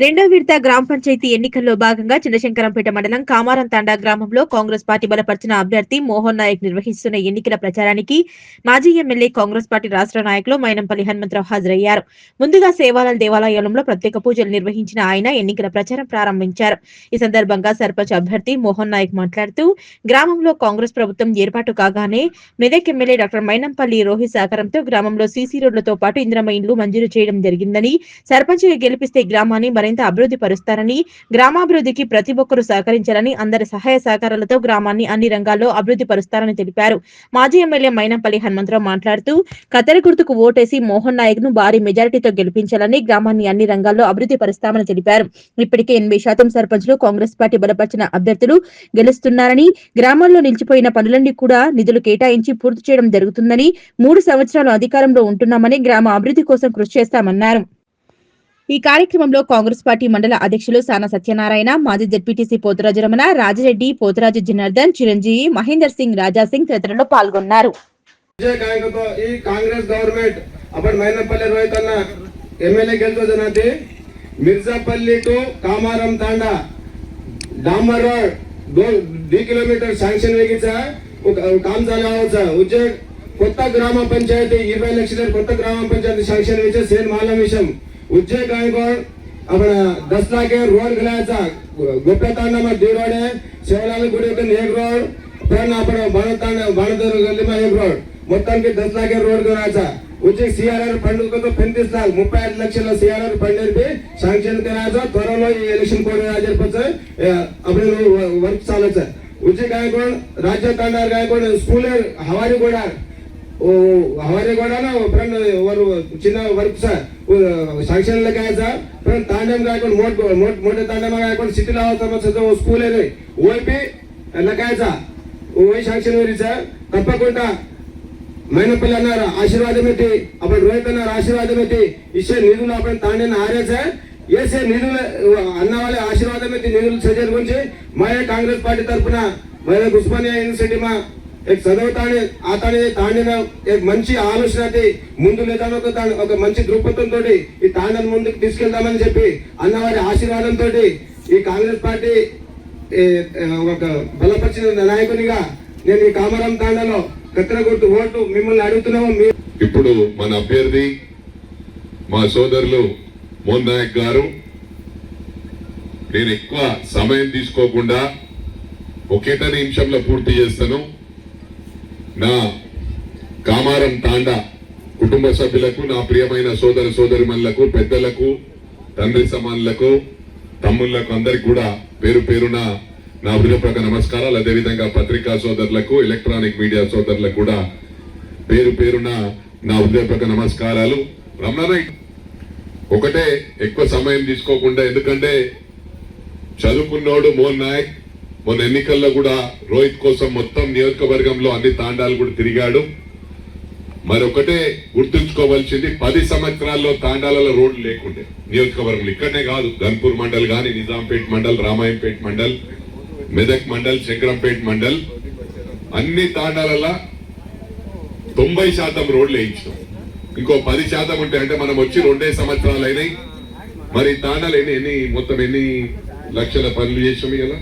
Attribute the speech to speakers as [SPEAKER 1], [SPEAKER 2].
[SPEAKER 1] రెండో విడత గ్రామ పంచాయతీ ఎన్నికల్లో భాగంగా చిన్నశంకరంపేట మండలం కామారం తాండా గ్రామంలో కాంగ్రెస్ పార్టీ బలపరిచిన అభ్యర్థి మోహన్ నాయక్ నిర్వహిస్తున్న ఎన్నికల ప్రచారానికి మాజీ ఎమ్మెల్యే కాంగ్రెస్ పార్టీ రాష్ట్ర నాయకులు మైనంపల్లి హనుమంతరావు హాజరయ్యారు. ముందుగా సేవాలాల్ దేవాలయంలో ప్రత్యేక పూజలు నిర్వహించిన ఆయన ఎన్నికల ప్రచారం ప్రారంభించారు. ఈ సందర్భంగా సర్పంచ్ అభ్యర్థి మోహన్ నాయక్ మాట్లాడుతూ గ్రామంలో కాంగ్రెస్ ప్రభుత్వం ఏర్పాటు కాగానే మెదక్ ఎమ్మెల్యే డాక్టర్ మైనంపల్లి రోహిత్ సహకారంతో గ్రామంలో సీసీ రోడ్లతో పాటు ఇంద్రమ ఇండ్లు మంజూరు చేయడం జరిగిందని సర్పంచ్గా గెలిపిస్తే గ్రామాన్ని మరింత అభివృద్ధి పరుస్తారని గ్రామాభివృద్ధికి ప్రతి ఒక్కరూ సహకరించాలని అందరి సహాయ సహకారాలతో గ్రామాన్ని అన్ని రంగాల్లో అభివృద్ధి పరుస్తారని తెలిపారు. మాజీ ఎమ్మెల్యే మైనంపల్లి హనుమంతరావు మాట్లాడుతూ కత్తెర గుర్తుకు ఓటేసి మోహన్ నాయక్ను భారీ మెజారిటీతో గెలిపించాలని గ్రామాన్ని అన్ని రంగాల్లో అభివృద్ధి పరుస్తామని తెలిపారు. ఇప్పటికే ఎనభై శాతం సర్పంచ్లు కాంగ్రెస్ పార్టీ బలపరిచిన అభ్యర్థులు గెలుస్తున్నారని గ్రామాల్లో నిలిచిపోయిన పనులన్నీ కూడా నిధులు కేటాయించి పూర్తి చేయడం జరుగుతుందని మూడు సంవత్సరాలు అధికారంలో ఉంటున్నామని గ్రామ అభివృద్ధి కోసం కృషి చేస్తామన్నారు. ఈ కార్యక్రమంలో కాంగ్రెస్ పార్టీ మండల అధ్యక్షులు సానా సత్యనారాయణ మాజీ జడ్పీటీసీ పోతురాజు రమణ రాజరెడ్డి పోతురాజు జనార్దన్ చిరంజీవి మహేందర్ సింగ్ రాజా సింగ్ తదితరులు పాల్గొన్నారు.
[SPEAKER 2] కొత్త గ్రామ పంచాయతీ ఇరవై లక్షల కొత్త గ్రామ పంచాయతీ శాంక్షన్ విషయం సేన్ మాలం విషయం उज्जय गायकवाड आपण दस लाख रोड गेल्याचा गोप्या तांडामा डी रोड आहे शिवलाल गुडीकडून एक रोड पण आपण बाणतांड बाणदर गल्लीमा एक रोड మొత్తానికి దశ లాగే రోడ్ కొనాచా వచ్చి సిఆర్ఆర్ ఫండ్ పెంచిస్తారు ముప్పై ఐదు లక్షల సిఆర్ఆర్ ఫండ్ నింపి శాంక్షన్ కొనాచా త్వరలో ఈ ఎలక్షన్ కోడ్ హాజరుపచ్చు అప్పుడు వర్క్ చాలచ్చా వచ్చి గాయకోడ్ రాజ్య తండారు గాయకోడ్ స్కూల్ హవాని కూడా అవన్నీ కూడా ఫ్రెండ్ వారు చిన్న వర్క్ సంక్షన్లు కాదు సార్ ఫ్రెండ్ తాండం కాకుండా మోట్ మోట్ మోటే తాండమ కాకుండా సిటీలో అవుతాం స్కూల్ అని ఓపి లెక్కాయచా ఓయి శాంక్షన్ వేరి సార్ తప్పకుండా మైనపల్లి అన్నారు ఆశీర్వాదం ఎట్టి అప్పుడు రోహిత్ అన్నారు ఆశీర్వాదం ఎట్టి ఇచ్చే నిధులు అప్పుడు తాండని ఆరే సార్ ఏసే నిధులు అన్న వాళ్ళ ఆశీర్వాదం ఎట్టి నిధులు సజర్ గురించి మాయ కాంగ్రెస్ పార్టీ తరఫున మరి ఉస్మానియా యూనివర్సిటీ మా એક అతని తాండిన మంచి ఆలోచన ముందు లేదా ఒక మంచి దృక్పథంతో ఈ తాండని ముందుకు తీసుకెళ్దామని చెప్పి అన్నవారి ఆశీర్వాదంతో ఈ కాంగ్రెస్ పార్టీ ఒక బలపరిచిన నాయకునిగా నేను ఈ కామరం తాండలో కత్తెరగొట్టు ఓటు మిమ్మల్ని అడుగుతున్నాము
[SPEAKER 3] ఇప్పుడు మన అభ్యర్థి మా సోదరులు మోహన్ నాయక్ గారు నేను ఎక్కువ సమయం తీసుకోకుండా ఒకేటనే నిమిషంలో పూర్తి చేస్తాను నా కామారం తాండా కుటుంబ సభ్యులకు నా ప్రియమైన సోదర సోదరిమణులకు పెద్దలకు తండ్రి సమానులకు తమ్ముళ్ళకు అందరికి కూడా పేరు పేరున నా హృదయపూర్వక నమస్కారాలు. అదేవిధంగా పత్రికా సోదరులకు ఎలక్ట్రానిక్ మీడియా సోదరులకు కూడా పేరు పేరున నా హృదయపూర్వక నమస్కారాలు. రమణ ఒకటే ఎక్కువ సమయం తీసుకోకుండా ఎందుకంటే చదువుకున్నోడు మోహన్ నాయక్ మొన్న ఎన్నికల్లో కూడా రోహిత్ కోసం మొత్తం నియోజకవర్గంలో అన్ని తాండాలు కూడా తిరిగాడు. మరొకటే గుర్తుంచుకోవాల్సింది పది సంవత్సరాల్లో తాండాలలో రోడ్లు లేకుండే. నియోజకవర్గంలో ఇక్కడనే కాదు గన్పూర్ మండల్ కానీ నిజాంపేట్ మండల్ రామాయంపేట్ మండల్ మెదక్ మండల్ శంకరంపేట్ మండల్ అన్ని తాండాలలో తొంభై శాతం రోడ్లు వేయించినాం. ఇంకో పది శాతం ఉంటే అంటే మనం వచ్చి రెండే సంవత్సరాలు అయినాయి మరి తాండాలు ఎన్ని ఎన్ని మొత్తం ఎన్ని లక్షల పనులు చేసాము ఇలా